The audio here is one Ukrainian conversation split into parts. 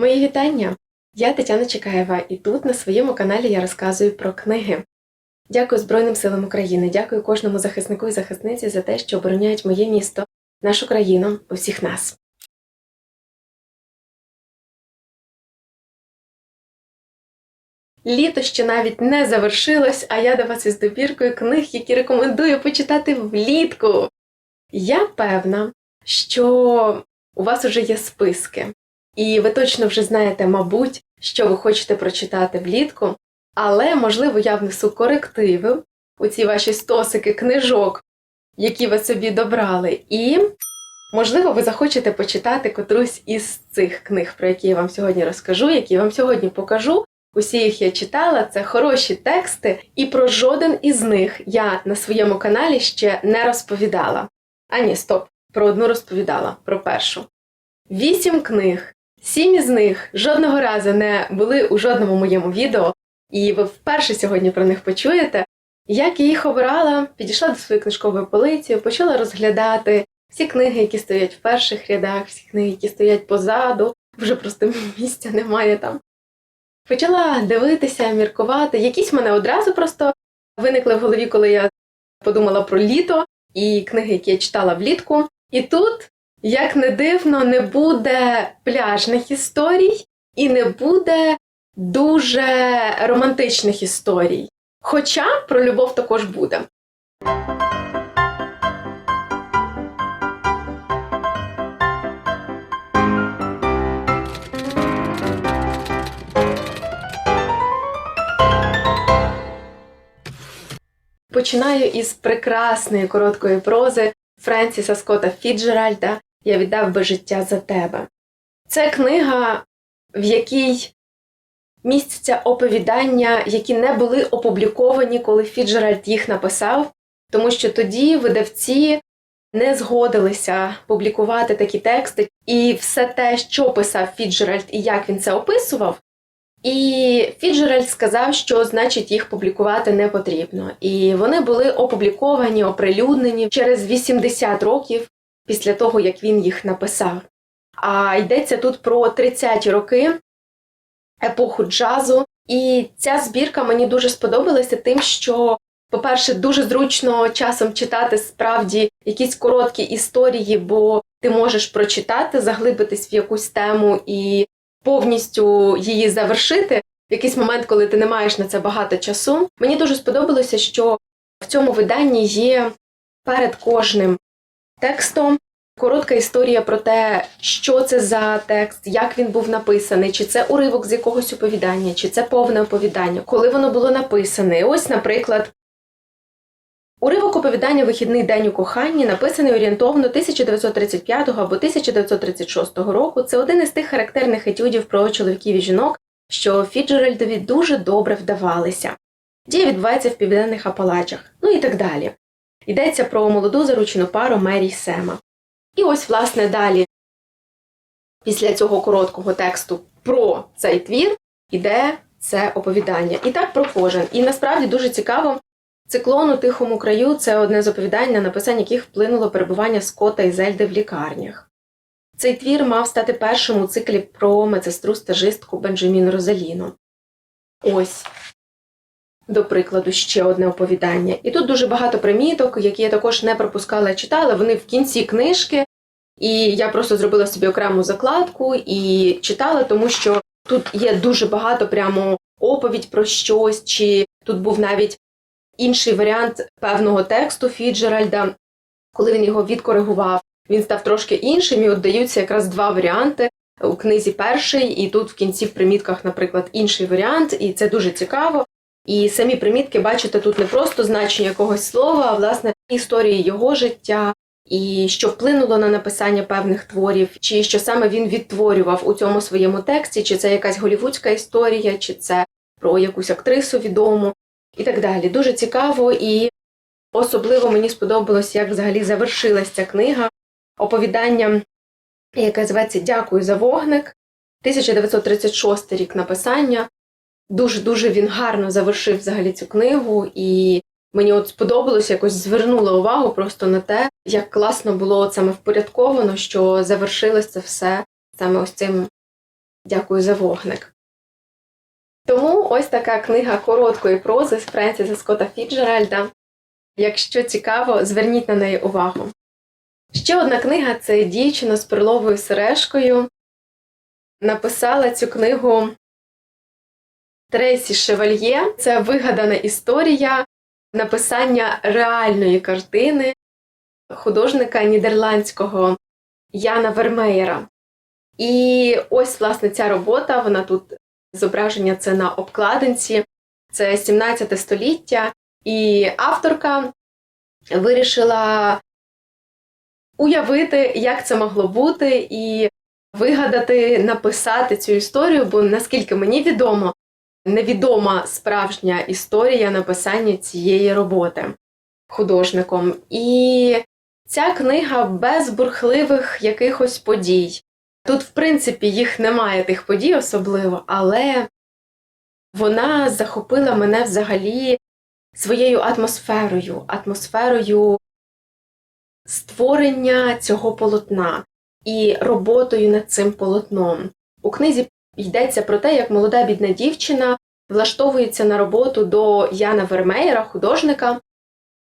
Мої вітання! Я Тетяна Чекаєва, і тут на своєму каналі я розказую про книги. Дякую Збройним силам України, дякую кожному захиснику і захисниці за те, що обороняють моє місто, нашу країну, усіх нас. Літо ще навіть не завершилось, а я до вас із добіркою книг, які рекомендую почитати влітку. Я певна, що у вас уже є списки, і ви точно вже знаєте, мабуть, що ви хочете прочитати влітку, але, можливо, я внесу корективи у ці ваші стосики книжок, які ви собі добрали, і, можливо, ви захочете почитати котрусь із цих книг, про які я вам сьогодні розкажу, які я вам сьогодні покажу. Усі їх я читала, це хороші тексти, і про жоден із них я на своєму каналі ще не розповідала. А ні, стоп, про одну розповідала, про першу. Вісім книг, сім із них жодного разу не були у жодному моєму відео, і ви вперше сьогодні про них почуєте. Як я їх обирала, підійшла до своєї книжкової полиці, почала розглядати всі книги, які стоять в перших рядах, всі книги, які стоять позаду, вже просто місця немає там. Почала дивитися, міркувати. Якісь мене одразу просто виникли в голові, коли я подумала про літо і книги, які я читала влітку. І тут, як не дивно, не буде пляжних історій і не буде дуже романтичних історій. Хоча про любов також буде. Починаю із прекрасної короткої прози Френсіса Скотта Фіджеральда Я віддав би життя за тебе. Це книга, в якій містяться оповідання, які не були опубліковані, коли Фіджеральд їх написав, тому що тоді видавці не згодилися публікувати такі тексти, і все те, що писав Фіджеральд і як він це описував. І Фіджеральд сказав, що значить їх публікувати не потрібно. І вони були опубліковані, оприлюднені через 80 років після того, як він їх написав. А йдеться тут про 30-ті роки епоху джазу. І ця збірка мені дуже сподобалася тим, що, по-перше, дуже зручно часом читати справді якісь короткі історії, бо ти можеш прочитати, заглибитись в якусь тему і повністю її завершити в якийсь момент, коли ти не маєш на це багато часу. Мені дуже сподобалося, що в цьому виданні є перед кожним текстом коротка історія про те, що це за текст, як він був написаний, чи це уривок з якогось оповідання, чи це повне оповідання, коли воно було написане. Ось, наприклад. Уривок оповідання Вихідний день у коханні написаний орієнтовно 1935 або 1936 року. Це один із тих характерних етюдів про чоловіків і жінок, що Фіджеральдові дуже добре вдавалися. Дія відбувається в південних Апалачах, ну і так далі. Йдеться про молоду заручену пару Мері Сема. І ось, власне, далі, після цього короткого тексту про цей твір, іде це оповідання. І так про кожен. І насправді дуже цікаво. Циклон у тихому краю це одне з оповідань, на написання яких вплинуло перебування Скота і Зельди в лікарнях. Цей твір мав стати першим у циклі про медсестру стажистку Бенджамін Розаліно. Ось, до прикладу, ще одне оповідання. І тут дуже багато приміток, які я також не пропускала читала. Вони в кінці книжки, і я просто зробила собі окрему закладку і читала, тому що тут є дуже багато прямо оповідь про щось, чи тут був навіть інший варіант певного тексту Фіджеральда, коли він його відкоригував, він став трошки іншим, і от даються якраз два варіанти у книзі перший, і тут в кінці в примітках, наприклад, інший варіант, і це дуже цікаво. І самі примітки, бачите, тут не просто значення якогось слова, а власне історії його життя, і що вплинуло на написання певних творів, чи що саме він відтворював у цьому своєму тексті, чи це якась голівудська історія, чи це про якусь актрису відому і так далі. Дуже цікаво і особливо мені сподобалось, як взагалі завершилася ця книга оповіданням, яке зветься Дякую за вогник. 1936 рік написання. Дуже-дуже він гарно завершив взагалі цю книгу, і мені от сподобалось, якось звернула увагу просто на те, як класно було саме впорядковано, що завершилось це все саме ось цим Дякую за вогник. Тому ось така книга короткої прози з Френсіса Скотта Фіджеральда. Якщо цікаво, зверніть на неї увагу. Ще одна книга це дівчина з перловою сережкою. Написала цю книгу Трейсі Шевальє. Це вигадана історія написання реальної картини художника нідерландського Яна Вермеєра. І ось, власне, ця робота, вона тут зображення це на обкладинці, це 17 століття, і авторка вирішила уявити, як це могло бути, і вигадати, написати цю історію, бо наскільки мені відомо, невідома справжня історія написання цієї роботи художником. І ця книга без бурхливих якихось подій. Тут, в принципі, їх немає тих подій особливо, але вона захопила мене взагалі своєю атмосферою, атмосферою створення цього полотна і роботою над цим полотном. У книзі йдеться про те, як молода бідна дівчина влаштовується на роботу до Яна Вермеєра, художника,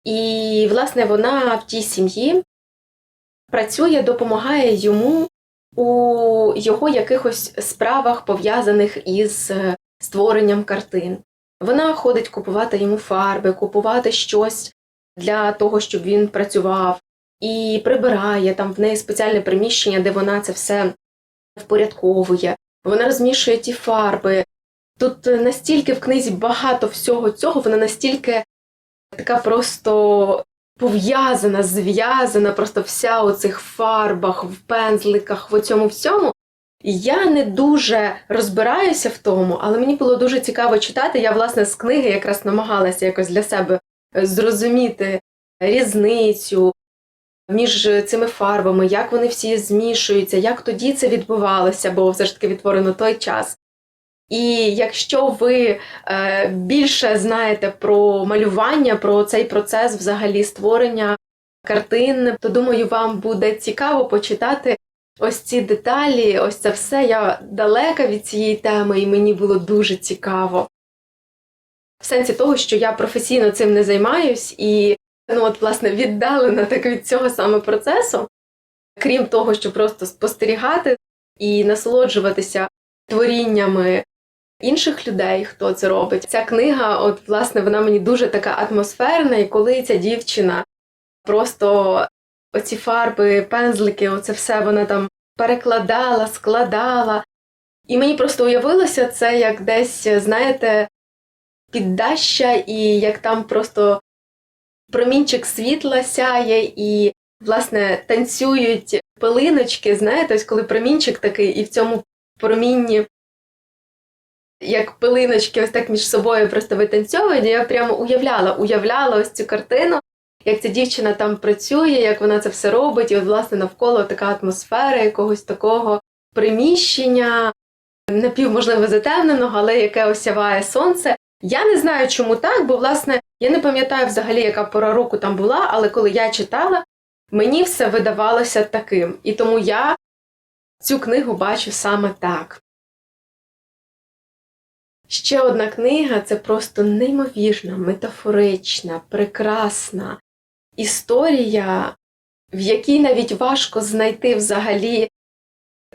і, власне, вона в тій сім'ї працює, допомагає йому у його якихось справах, пов'язаних із е, створенням картин. Вона ходить купувати йому фарби, купувати щось для того, щоб він працював, і прибирає там в неї спеціальне приміщення, де вона це все впорядковує. Вона розмішує ті фарби. Тут настільки в книзі багато всього цього, вона настільки така просто пов'язана, зв'язана, просто вся у цих фарбах, в пензликах, в цьому всьому. Я не дуже розбираюся в тому, але мені було дуже цікаво читати. Я, власне, з книги якраз намагалася якось для себе зрозуміти різницю між цими фарбами, як вони всі змішуються, як тоді це відбувалося, бо все ж таки відтворено той час. І якщо ви е, більше знаєте про малювання, про цей процес взагалі створення картин, то думаю, вам буде цікаво почитати ось ці деталі, ось це все. Я далека від цієї теми, і мені було дуже цікаво. В сенсі того, що я професійно цим не займаюсь і, ну от, власне, віддалена так від цього саме процесу, крім того, що просто спостерігати і насолоджуватися творіннями інших людей, хто це робить. Ця книга, от власне, вона мені дуже така атмосферна, і коли ця дівчина просто оці фарби, пензлики, оце все вона там перекладала, складала. І мені просто уявилося це як десь, знаєте, піддаща, і як там просто промінчик світла сяє, і, власне, танцюють пилиночки, знаєте, ось коли промінчик такий, і в цьому промінні як пилиночки, ось так між собою просто витанцьовують. Я прямо уявляла, уявляла ось цю картину, як ця дівчина там працює, як вона це все робить, і от, власне, навколо така атмосфера якогось такого приміщення, напівможливо затемненого, але яке осяває сонце. Я не знаю, чому так, бо, власне, я не пам'ятаю взагалі, яка пора року там була, але коли я читала, мені все видавалося таким. І тому я цю книгу бачу саме так. Ще одна книга це просто неймовірна, метафорична, прекрасна історія, в якій навіть важко знайти взагалі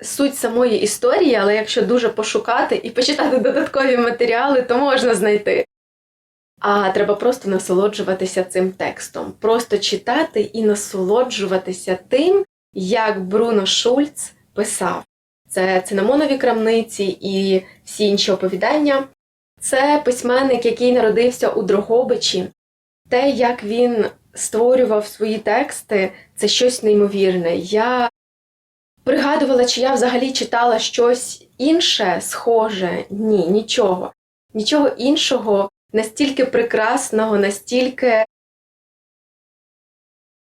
суть самої історії, але якщо дуже пошукати і почитати додаткові матеріали, то можна знайти. А треба просто насолоджуватися цим текстом, просто читати і насолоджуватися тим, як Бруно Шульц писав. Це цинамонові крамниці і всі інші оповідання. Це письменник, який народився у Дрогобичі. Те, як він створював свої тексти, це щось неймовірне. Я пригадувала, чи я взагалі читала щось інше, схоже. Ні, нічого. Нічого іншого, настільки прекрасного, настільки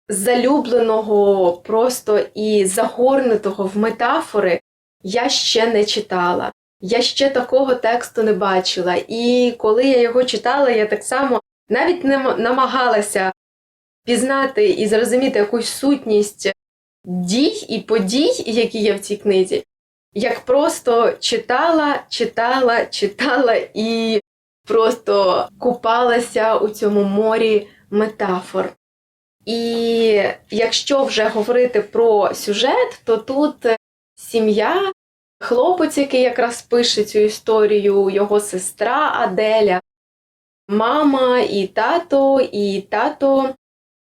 залюбленого, просто і загорнутого в метафори я ще не читала. Я ще такого тексту не бачила. І коли я його читала, я так само навіть не намагалася пізнати і зрозуміти якусь сутність дій і подій, які є в цій книзі. як просто читала, читала, читала і просто купалася у цьому морі метафор. І якщо вже говорити про сюжет, то тут сім'я, хлопець, який якраз пише цю історію, його сестра Аделя, мама і тато, і тато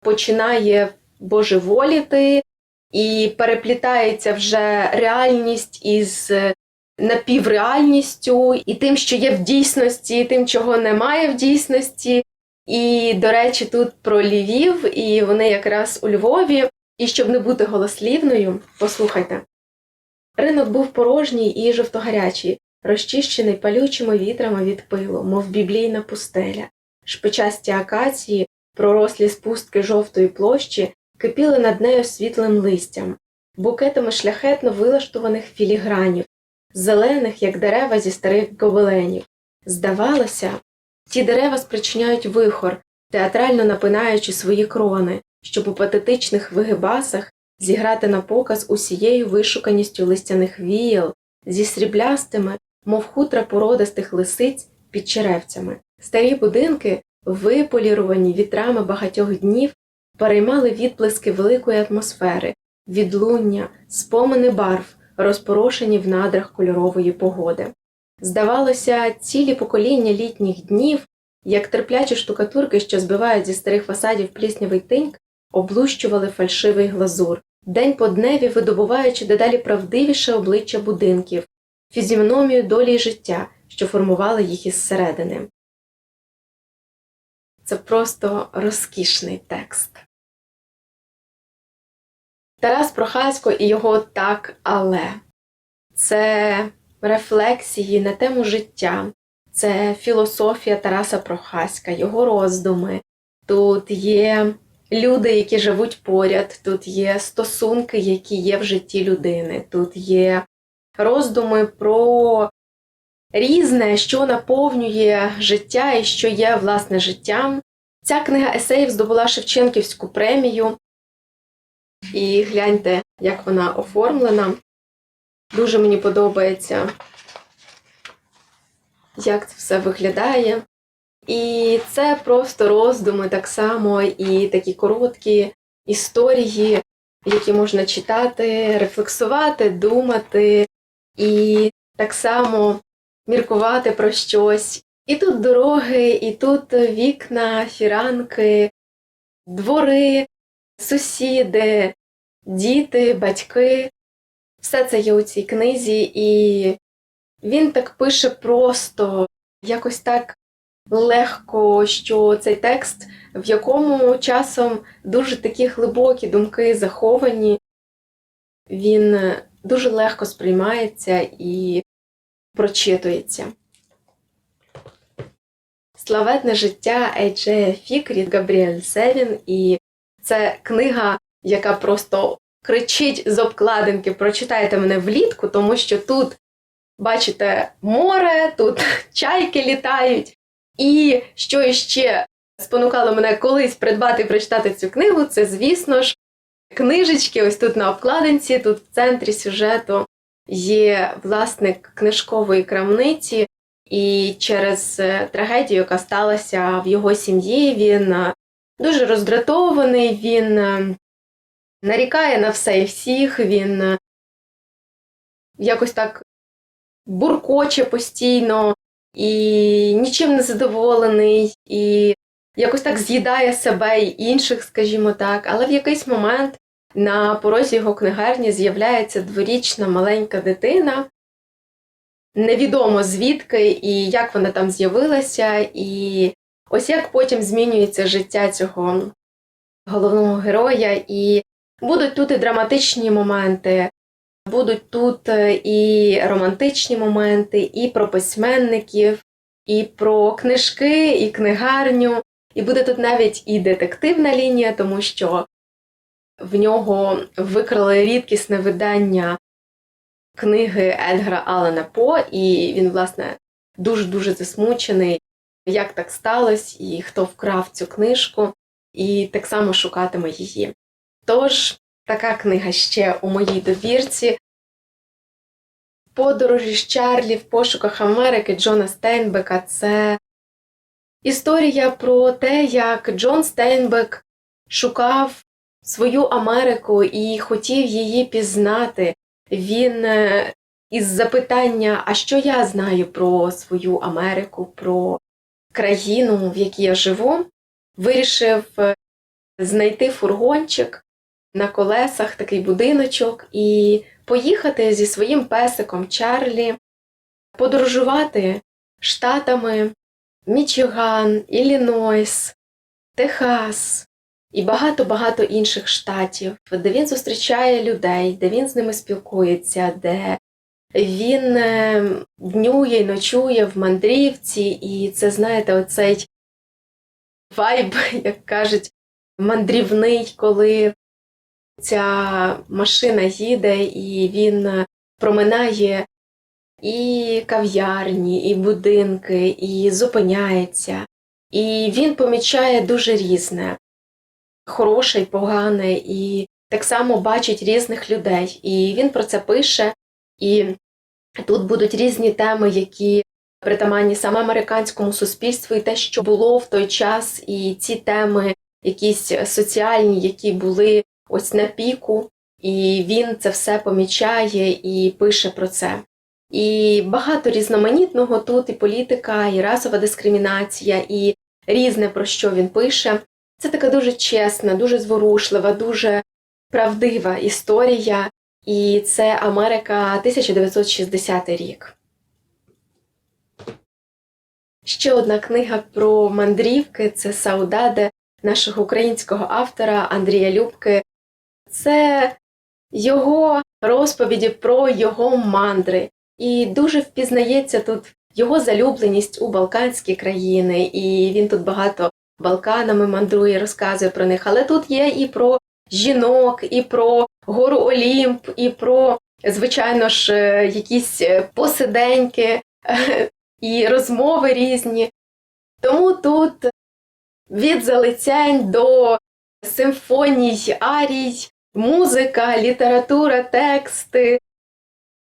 починає божеволіти, і переплітається вже реальність із напівреальністю, і тим, що є в дійсності, і тим, чого немає в дійсності. І, до речі, тут про Львів, і вони якраз у Львові. І щоб не бути голослівною, послухайте. Ринок був порожній і жовтогарячий, розчищений палючими вітрами від пилу, мов біблійна пустеля. Шпичасті акації, пророслі спустки жовтої площі, кипіли над нею світлим листям, букетами шляхетно вилаштованих філігранів, зелених, як дерева зі старих гобеленів. Здавалося, ті дерева спричиняють вихор, театрально напинаючи свої крони, щоб у патетичних вигибасах зіграти на показ усією вишуканістю листяних віял зі сріблястими, мов хутра породистих лисиць під черевцями. Старі будинки, виполірувані вітрами багатьох днів, переймали відблиски великої атмосфери, відлуння, спомини барв, розпорошені в надрах кольорової погоди. Здавалося, цілі покоління літніх днів, як терплячі штукатурки, що збивають зі старих фасадів пліснявий тиньк, облущували фальшивий глазур, день по дневі видобуваючи дедалі правдивіше обличчя будинків, фізіономію долі й життя, що формували їх із середини. Це просто розкішний текст. Тарас Прохасько і його так, але це рефлексії на тему життя, це філософія Тараса Прохаська, його роздуми. Тут є люди, які живуть поряд, тут є стосунки, які є в житті людини, тут є роздуми про різне, що наповнює життя і що є власне життям. Ця книга есеїв здобула Шевченківську премію. І гляньте, як вона оформлена. Дуже мені подобається, як це все виглядає. І це просто роздуми так само, і такі короткі історії, які можна читати, рефлексувати, думати, і так само міркувати про щось. І тут дороги, і тут вікна, фіранки, двори, сусіди, діти, батьки. Все це є у цій книзі, і він так пише просто, якось так легко, що цей текст, в якому часом дуже такі глибокі думки заховані, він дуже легко сприймається і прочитується. Славетне життя Ейджея Фікріт Габріель Севін, і це книга, яка просто кричить з обкладинки Прочитайте мене влітку, тому що тут, бачите, море, тут чайки літають. І що іще спонукало мене колись придбати і прочитати цю книгу, це, звісно ж, книжечки. Ось тут на обкладинці, тут в центрі сюжету є власник книжкової крамниці, і через е, трагедію, яка сталася в його сім'ї, він е, дуже роздратований, він е, нарікає на все і всіх, він якось так буркоче постійно і нічим не задоволений, і якось так з'їдає себе і інших, скажімо так, але в якийсь момент на порозі його книгарні з'являється дворічна маленька дитина. Невідомо звідки і як вона там з'явилася, і ось як потім змінюється життя цього головного героя, і будуть тут і драматичні моменти, будуть тут і романтичні моменти, і про письменників, і про книжки, і книгарню, і буде тут навіть і детективна лінія, тому що в нього викрали рідкісне видання книги Едгара Аллена По, і він, власне, дуже-дуже засмучений, як так сталося, і хто вкрав цю книжку, і так само шукатиме її. Тож, така книга ще у моїй добірці. Подорожі з Чарлі в пошуках Америки Джона Стейнбека це історія про те, як Джон Стейнбек шукав свою Америку і хотів її пізнати. Він е, із запитання, а що я знаю про свою Америку, про країну, в якій я живу, вирішив е, знайти фургончик на колесах, такий будиночок, і поїхати зі своїм песиком Чарлі, подорожувати штатами Мічиган, Іллінойс, Техас і багато-багато інших штатів, де він зустрічає людей, де він з ними спілкується, де він е, днює й ночує в мандрівці, і це, знаєте, оцей вайб, як кажуть, мандрівний, коли ця машина їде, і він е, проминає і кав'ярні, і будинки, і зупиняється. І він помічає дуже різне, хороше і погане, і так само бачить різних людей. І він про це пише. І тут будуть різні теми, які притаманні саме американському суспільству, і те, що було в той час, і ці теми, якісь соціальні, які були ось на піку, і він це все помічає і пише про це. І багато різноманітного тут і політика, і расова дискримінація, і різне про що він пише. Це така дуже чесна, дуже зворушлива, дуже правдива історія, і це Америка 1960 рік. Ще одна книга про мандрівки це Саудаде нашого українського автора Андрія Любки. Це його розповіді про його мандри. І дуже впізнається тут його залюбленість у Балканські країни, і він тут багато Балканами мандрує, розказує про них. Але тут є і про жінок, і про гору Олімп, і про, звичайно ж, е, якісь е, посиденьки і розмови різні. Тому тут від залицянь до симфоній, арій, музика, література, тексти,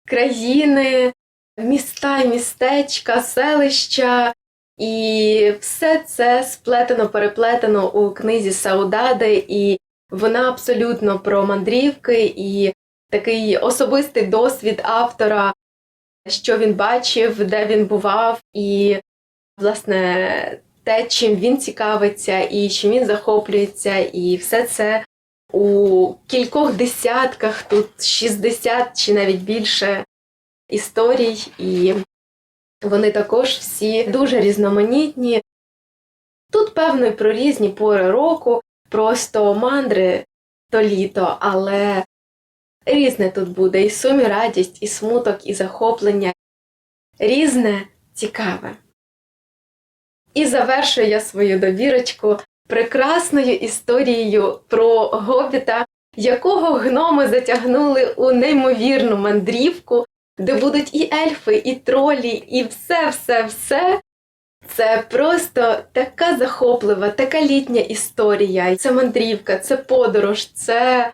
країни, міста, містечка, селища. І все це сплетено, переплетено у книзі Саудади, і вона абсолютно про мандрівки і такий особистий досвід автора, що він бачив, де він бував, і, власне, те, чим він цікавиться, і чим він захоплюється, і все це у кількох десятках, тут 60 чи навіть більше історій, і вони також всі дуже різноманітні. Тут, певно, про різні пори року, просто мандри то літо, але різне тут буде і сум, і радість, і смуток, і захоплення. Різне цікаве. І завершую я свою добірочку прекрасною історією про гобіта, якого гноми затягнули у неймовірну мандрівку, де будуть і ельфи, і тролі, і все-все-все. Це просто така захоплива, така літня історія. Це мандрівка, це подорож, це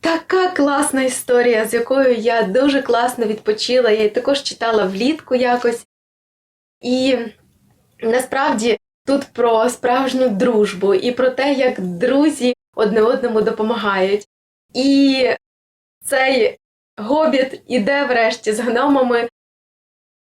така класна історія, з якою я дуже класно відпочила. Я її також читала влітку якось. І насправді тут про справжню дружбу і про те, як друзі одне одному допомагають. І цей гобіт іде врешті з гномами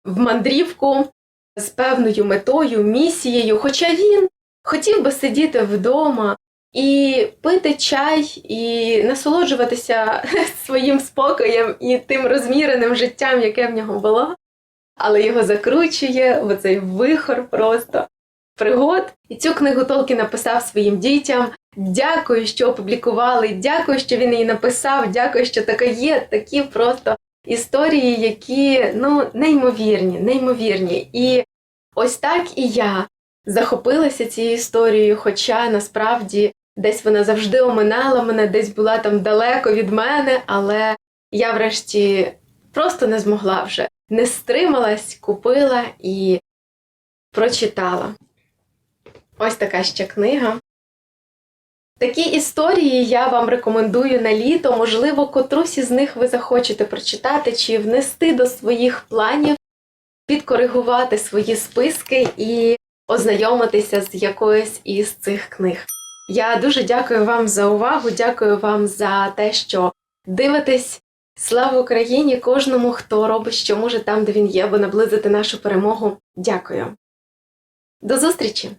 в мандрівку з певною метою, місією, хоча він хотів би сидіти вдома і пити чай, і насолоджуватися своїм спокоєм і тим розміреним життям, яке в нього було, але його закручує в оцей вихор просто пригод. І цю книгу Толкі написав своїм дітям. Дякую, що опублікували, дякую, що він її написав, дякую, що така є. Такі просто історії, які ну неймовірні, неймовірні. І ось так і я захопилася цією історією, хоча насправді десь вона завжди оминала мене, десь була там далеко від мене, але я врешті просто не змогла вже, не стрималась, купила і прочитала. Ось така ще книга. Такі історії я вам рекомендую на літо. Можливо, котрусь із них ви захочете прочитати чи внести до своїх планів, підкоригувати свої списки і ознайомитися з якоюсь із цих книг. Я дуже дякую вам за увагу, дякую вам за те, що дивитесь. Слава Україні! Кожному, хто робить, що може там, де він є, аби наблизити нашу перемогу. Дякую. До зустрічі!